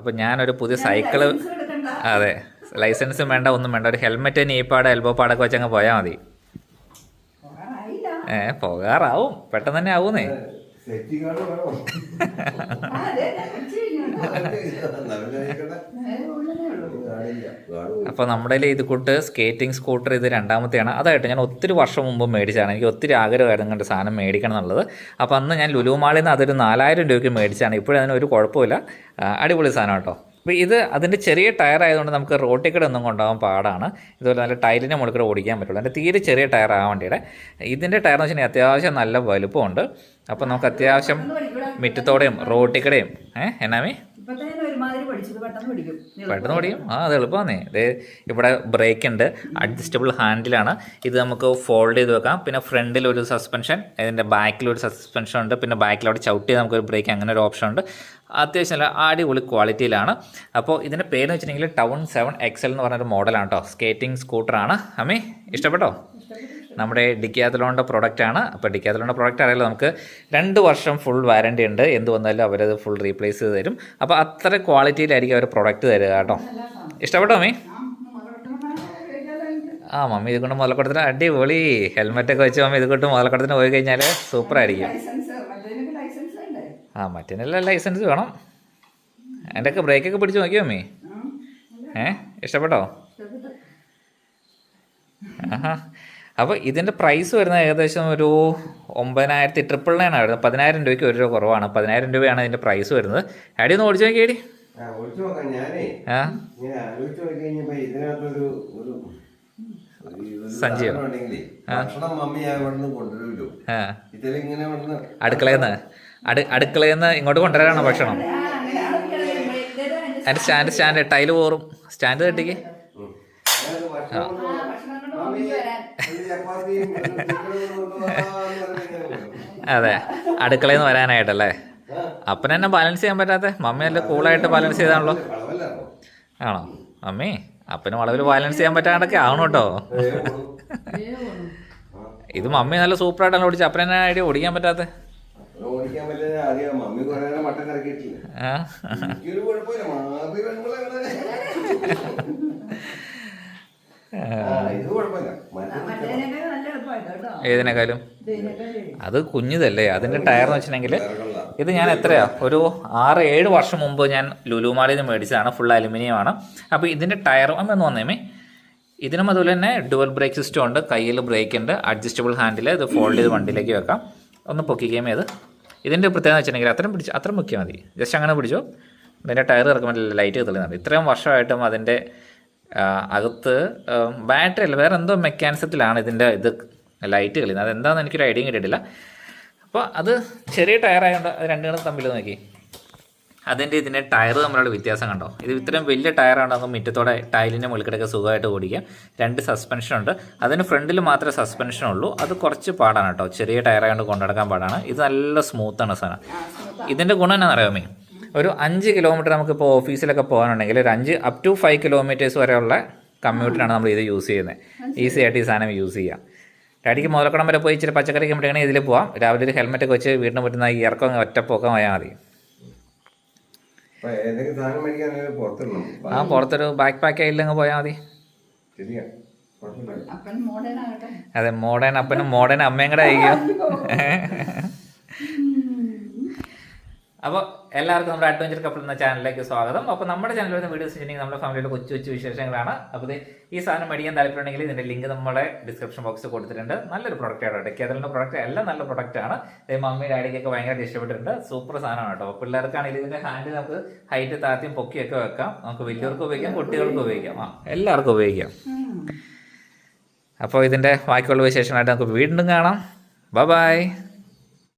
അപ്പോൾ ഞാനൊരു പുതിയ സൈക്കിൾ അതെ ലൈസൻസും വേണ്ട ഒന്നും വേണ്ട. ഒരു ഹെൽമെറ്റ് നീപ്പാട് പാട് എൽബോ പാടൊക്കെ വെച്ചങ്ങ് പോയാൽ മതി. ഏഹ് ഏ പോകാറാവും. പെട്ടെന്ന് തന്നെ ആവൂന്നേ. കാർഡ് വേണോ. അപ്പോൾ നമ്മുടെ ഇത് കൂട്ട് സ്കേറ്റിംഗ് സ്കൂട്ടർ ഇത് രണ്ടാമത്തെയാണ്. അതായിട്ട് ഞാൻ ഒത്തിരി വർഷം മുമ്പ് മേടിച്ചാണ് എനിക്ക് ഒത്തിരി ആഗ്രഹമായിരുന്നു കണ്ട് സാധനം മേടിക്കണം എന്നുള്ളത്. അപ്പോൾ അന്ന് ഞാൻ ലുലുമാളിൽ നിന്ന് അതൊരു നാലായിരം രൂപയ്ക്ക് മേടിച്ചാണ് ഇപ്പോഴും അതിന് ഒരു കുഴപ്പമില്ല അടിപൊളി സാധനം കേട്ടോ. അപ്പോൾ ഇത് അതിന്റെ ചെറിയ ടയർ ആയതുകൊണ്ട് നമുക്ക് റോട്ടിൽ കൂടെ ഒന്നും കൊണ്ടുപോകാൻ പാടാണ്. ഇതുപോലെ നല്ല ടൈലിന്റെ മുകളിൽ കൂടെ ഓടിക്കാൻ പറ്റുള്ളൂ. അതിന്റെ തീരെ ചെറിയ ടയർ ആ വണ്ടിയുടെ. ഇതിന്റെ ടയർ എന്ന് വെച്ചിട്ടുണ്ടെങ്കിൽ അത്യാവശ്യം നല്ല വലുപ്പമുണ്ട്. അപ്പോൾ നമുക്ക് അത്യാവശ്യം. മിറ്റത്തോടെയും റോട്ടിൽ കൂടെയും ഏഹ് എന്നാമേ പെട്ടെന്ന് പഠിക്കും ആ അത് എളുപ്പമാണേ അതെ ഇവിടെ ബ്രേക്ക് ഉണ്ട്. അഡ്ജസ്റ്റബിൾ ഹാൻഡിലാണ് ഇത് നമുക്ക് ഫോൾഡ് ചെയ്ത് വെക്കാം. പിന്നെ ഫ്രണ്ടിൽ ഒരു സസ്പെൻഷൻ ഇതിന്റെ ബാക്കിൽ ഒരു സസ്പെൻഷൻ ഉണ്ട്. പിന്നെ ബാക്കിൽ അവിടെ ചവിട്ടി നമുക്ക് ഒരു ബ്രേക്ക് അങ്ങനെ ഒരു ഓപ്ഷൻ ഉണ്ട്. അത്യാവശ്യം നല്ല അടിപൊളി ക്വാളിറ്റിയിലാണ് അപ്പോൾ ഇതിന്റെ പേര് വെച്ചിട്ടുണ്ടെങ്കിൽ ടൗൺ സെവൻ എക്സൽ എന്ന് പറഞ്ഞൊരു മോഡലാണ് കേട്ടോ സ്കേറ്റിംഗ് സ്കൂട്ടറാണ് അമ്മേ ഇഷ്ടപ്പെട്ടോ? നമ്മുടെ ഡിക്കാത്തലോണിന്റെ ആണ് അപ്പോൾ ഡിക്കാത്തലോണിന്റെ പ്രോഡക്റ്റ് അറിയാലോ നമുക്ക് രണ്ട് വർഷം ഫുൾ വാറണ്ടി ഉണ്ട്. എന്ത് വന്നാലും അവരത് ഫുൾ റീപ്ലേസ് ചെയ്ത് തരും. അപ്പോൾ അത്ര ക്വാളിറ്റിയിലായിരിക്കും അവർ പ്രോഡക്റ്റ് തരിക കേട്ടോ. ഇഷ്ടപ്പെട്ടോ മമ്മി? ആ മമ്മി ഇത് കൊണ്ട് മുതലക്കുടത്തിന് അടിപൊളി ഹെൽമെറ്റൊക്കെ വെച്ച് മമ്മി ഇത് കൊണ്ട് മുതലക്കുടത്തിന് പോയി കഴിഞ്ഞാൽ സൂപ്പറായിരിക്കും ആ മറ്റേനെല്ലാം ലൈസൻസ് വേണം. അതിന്റെയൊക്കെ ബ്രേക്കൊക്കെ പിടിച്ച് നോക്കിയോ മമ്മി. ഏ? ഇഷ്ടപ്പെട്ടോ? ആഹാ. അപ്പോൾ ഇതിന്റെ പ്രൈസ് വരുന്നത് ഏകദേശം ഒരു ഒമ്പതിനായിരത്തി ട്രിപ്പിൾ നയൻ ആണ്. വരുന്നത് പതിനായിരം രൂപയ്ക്ക് ഒരു രൂപ കുറവാണ്. പതിനായിരം രൂപയാണ് ഇതിന്റെ പ്രൈസ് വരുന്നത്. ആടി ഒന്ന് ഓടിച്ചു നോക്കിയേടി. ആ, അടുക്കളയെന്ന് അടുക്കളയെന്ന് ഇങ്ങോട്ട് കൊണ്ടുവരാനാണോ ഭക്ഷണം? അതിന്റെ സ്റ്റാൻഡ് സ്റ്റാൻഡ് ടൈൽ പോറും. സ്റ്റാൻഡ് തട്ടിക്ക്. അതെ അടുക്കളയിൽ നിന്ന് വരാനായിട്ടല്ലേ? അപ്പൻ എന്നെ ബാലൻസ് ചെയ്യാൻ പറ്റാത്ത? മമ്മി നല്ല കൂളായിട്ട് ബാലൻസ് ചെയ്താണല്ലോ. ആണോ? മമ്മി അപ്പന് വളവിൽ ബാലൻസ് ചെയ്യാൻ പറ്റാണ്ടൊക്കെ ആവണം കേട്ടോ. ഇത് മമ്മി നല്ല സൂപ്പറായിട്ടാണ് ഓടിച്ചത് അപ്പനെ ഐഡിയ ഓടിക്കാൻ പറ്റാത്ത? അത് ഏതിനേക്കാളും? അത് കുഞ്ഞിതല്ലേ അതിന്റെ ടയർ എന്ന് വെച്ചിട്ടുണ്ടെങ്കിൽ ഇത് ഞാൻ എത്രയാ? ഒരു ആറ് ഏഴ് വർഷം മുമ്പ് ഞാൻ ലുലുമാളിൽ നിന്ന് മേടിച്ചതാണ് ഫുൾ അലുമിനിയം ആണ്. അപ്പോൾ ഇതിന്റെ ടയർ എന്ന് വന്നേമേ. ഇതിനും അതുപോലെ തന്നെ ഡുവൽ ബ്രേക്ക് സിസ്റ്റം ഉണ്ട് കയ്യിൽ ബ്രേക്ക് ഉണ്ട് അഡ്ജസ്റ്റബിൾ ഹാൻഡിൽ ഇത് ഫോൾഡ് ചെയ്ത് വണ്ടിയിലേക്ക് വെക്കാം. ഒന്ന് പൊക്കിക്കുകയും അത്. ഇതിന്റെ പ്രത്യേകത വെച്ചിട്ടുണ്ടെങ്കിൽ അത്രയും പിടിച്ച് അത്രയും പൊക്കിയാൽ മതി. ജസ്റ്റ് അങ്ങനെ പിടിച്ചോ. ഇതിന്റെ ടയർ ഇറക്കുമ്പോൾ ലൈറ്റ് തെളിയുന്നുണ്ട്. ഇത്രയും വർഷമായിട്ടും അതിന്റെ ആ, അകത്ത് ബാറ്ററി അല്ല വേറെ എന്തോ മെക്കാനിസത്തിലാണ് ഇതിന്റെ ഇത് ലൈറ്റ് കളിയുന്നത്. അതെന്താണെന്ന് എനിക്കൊരു ഐഡിയ കിട്ടിയിട്ടില്ല. അപ്പോൾ അത് ചെറിയ ടയറായതുകൊണ്ട് അത് രണ്ടുകളും തമ്മിൽ നോക്കി. അതിന്റെ ഇതിന്റെ ടയർ തമ്മിലുള്ള വ്യത്യാസം കണ്ടോ? ഇത് ഇത്രയും വലിയ ടയറാണ് നമുക്ക് മുറ്റത്തോടെ ടൈലിന്റെ മുകളിലൊക്കെ സുഖമായിട്ട് ഓടിക്കുക രണ്ട് സസ്പെൻഷൻ ഉണ്ട്. അതിന് ഫ്രണ്ടിൽ മാത്രമേ സസ്പെൻഷൻ ഉള്ളൂ. അത് കുറച്ച് പാടാണ് കേട്ടോ. ചെറിയ ടയറായതുകൊണ്ട് കൊണ്ടുനടക്കാൻ പാടാണ്. ഇത് നല്ല സ്മൂത്താണ് സാധനം. ഇതിന്റെ ഗുണം എന്നാണെന്നറിയാമേ ഒരു അഞ്ച് കിലോമീറ്റർ നമുക്കിപ്പോൾ ഓഫീസിലൊക്കെ പോകാനുണ്ടെങ്കിൽ ഒരു അഞ്ച് അപ് ടു ഫൈവ് കിലോമീറ്റേഴ്സ് വരെയുള്ള കമ്മ്യൂട്ടറാണ് നമ്മൾ ഇത് യൂസ് ചെയ്യുന്നത്. ഈസി ആയിട്ട് ഈ സാധനം യൂസ് ചെയ്യാം. ഡാഡിക്ക് മുതലക്കുളം വരെ പോയി ഇച്ചിരി പച്ചക്കറി കമ്പിട്ടാണ് ഇതിൽ പോവാം. രാവിലെ ഒരു ഹെൽമെറ്റ് ഒക്കെ വെച്ച് വീടിന് പറ്റുന്ന ഈ ഇറക്കം ഒറ്റപ്പോക്കം പോയാൽ മതി. ആ പുറത്തൊരു ബാക്ക് പാക്ക് ആയില്ലെങ്കിൽ പോയാൽ മതി. അതെ മോഡേൺ അപ്പനും മോഡേൺ അമ്മയും കൂടെ ആയിരിക്കും. അപ്പോൾ എല്ലാവർക്കും നമ്മുടെ അഡ്വഞ്ചർ കപ്പിൾ എന്ന ചാനലിലേക്ക് സ്വാഗതം. അപ്പോൾ നമ്മുടെ ചാനലിൽ വരുന്ന വീഡിയോസ് വെച്ചിട്ടുണ്ടെങ്കിൽ നമ്മുടെ ഫാമിലിയുടെ കൊച്ചു കൊച്ചു വിശേഷങ്ങളാണ്. അപ്പോൾ ഈ സാധനം മേടിക്കാൻ താല്പര്യമുണ്ടെങ്കിൽ ഇതിന്റെ ലിങ്ക് നമ്മുടെ ഡിസ്ക്രിപ്ഷൻ ബോക്സിൽ കൊടുത്തിട്ടുണ്ട്. നല്ലൊരു പ്രോഡക്റ്റ് ആണ് കേട്ടോ. കേരളിന്റെ പ്രൊഡക്റ്റ് എല്ലാം നല്ല പ്രോഡക്റ്റ് ആണ്. ഇത് മമ്മി ഡാഡിക്കൊക്കെ ഭയങ്കരമായിട്ട് ഇഷ്ടപ്പെട്ടിട്ടുണ്ട്. സൂപ്പർ സാധനമാണ് കേട്ടോ. പിള്ളേർക്കാണെങ്കിൽ ഇതിന്റെ ഹാൻഡിൽ നമുക്ക് ഹൈറ്റ് താത്തിയും പൊക്കിയൊക്കെ വെക്കാം. നമുക്ക് വലിയവർക്ക് ഉപയോഗിക്കാം കുട്ടികൾക്ക് ഉപയോഗിക്കാം. ആ എല്ലാവർക്കും ഉപയോഗിക്കാം. അപ്പോൾ ഇതിന്റെ ബാക്കിയുള്ള വിശേഷങ്ങളായിട്ട് നമുക്ക് വീണ്ടും കാണാം. Bye bye